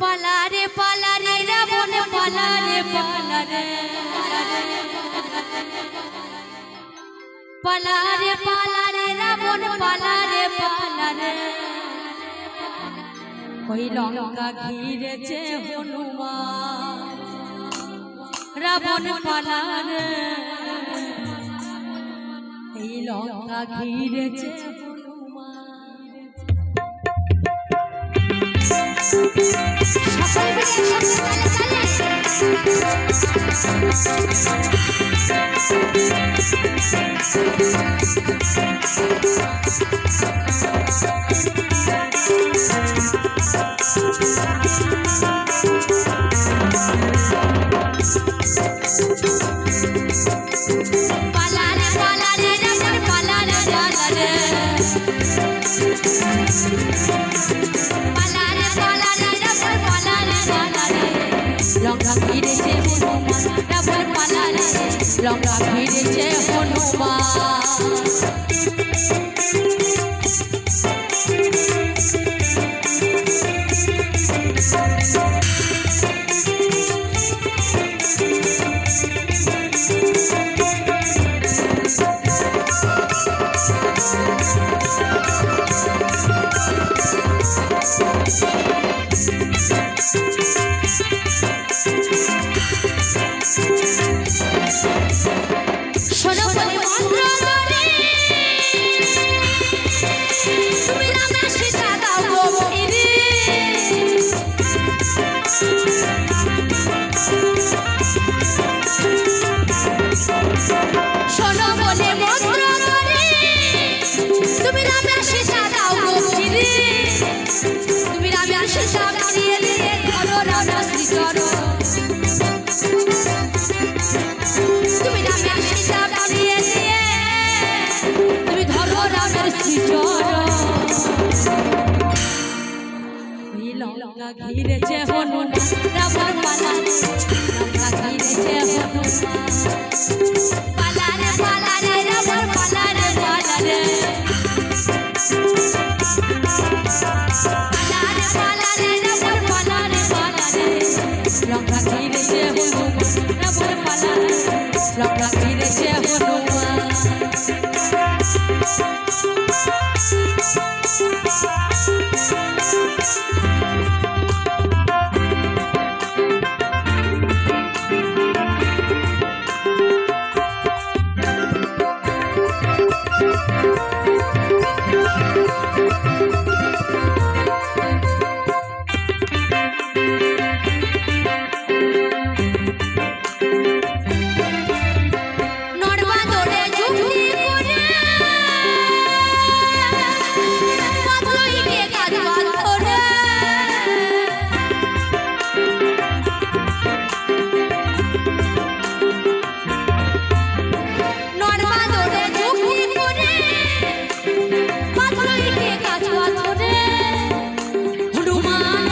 পালারে পালারে, রাবণ পালারে পালারে পালারে পালারে, রাবণ পালারে পালারে। ওই লঙ্কা ঘিরেছে হনুমান, রাবণ পালারে। এই লঙ্কা ঘিরেছে সকল মিলে লঙ্কা ফিরেছে হনুমান রাবণ পালারে লঙ্কা ফিরেছে হনুমান। শোনো বলে মন্ত্র ধরে তুমি রামা সীতা দাও গো তুমি রামা সীতা ফিরিয়ে দিয়ে ধরো রামা শ্রীচরণ তুমি রামের সীতা ফিরিয়ে দিয়ে তুমি ধরো রামের শ্রীচরণ লঙ্কা ঘিরেছে হনুমান। রাবণ পালা লঙ্কা ঘিরেছে হনুমান।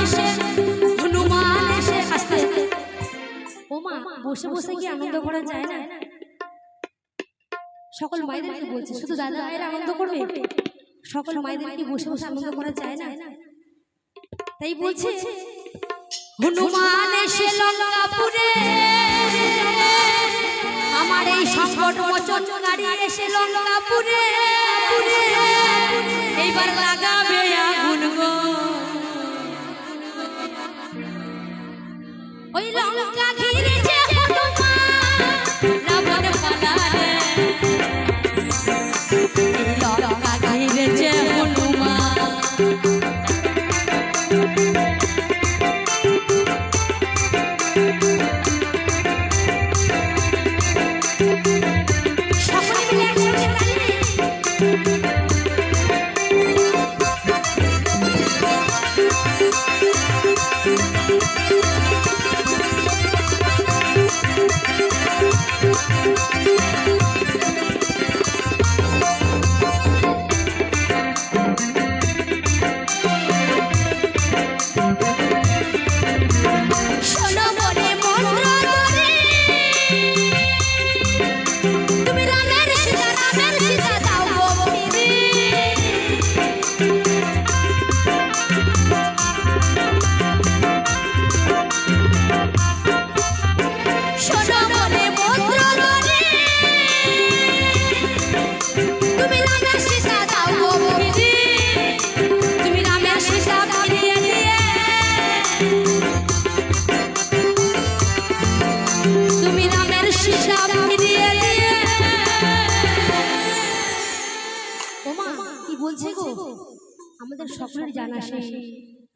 এসে হনুমান এসে আস্তে আস্তে ও মা বসে বসে কি আনন্দ করা যায় না? সকল মায়েদেরকে বলছে শুধু দাদা ভাইয়ের আনন্দ করবে? সকল মায়েদেরকে বসে বসে আনন্দ করা যায় না? তাই বলছে হনুমান এসে লঙ্কাপুরে আমার এই সংকট মোচন গাড়ি এসে লঙ্কাপুরে ওই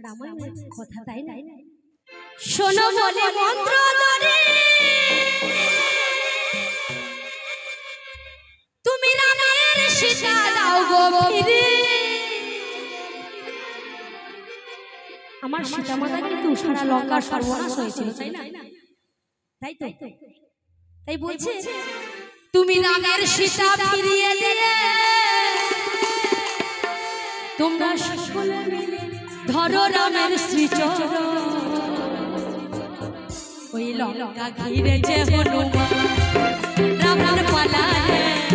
রামায়ণের কথা তাই না? শোনো বলে মন্ত্র ধরে। তুমি রামের সীতা দাও গো ফিরে। আমার সীতা মাতা কিন্তু সারা লঙ্কার সর্বনাশ হয়েছিল তাই না? তাই তো। তাই বলছে তুমি রামের সীতা ফিরিয়ে দিয়ে তোমরা সকলে মিলে ধরো রামের শ্রীচরণ। ওই লঙ্কা ঘিরেছে হনুমান রামের পালায়।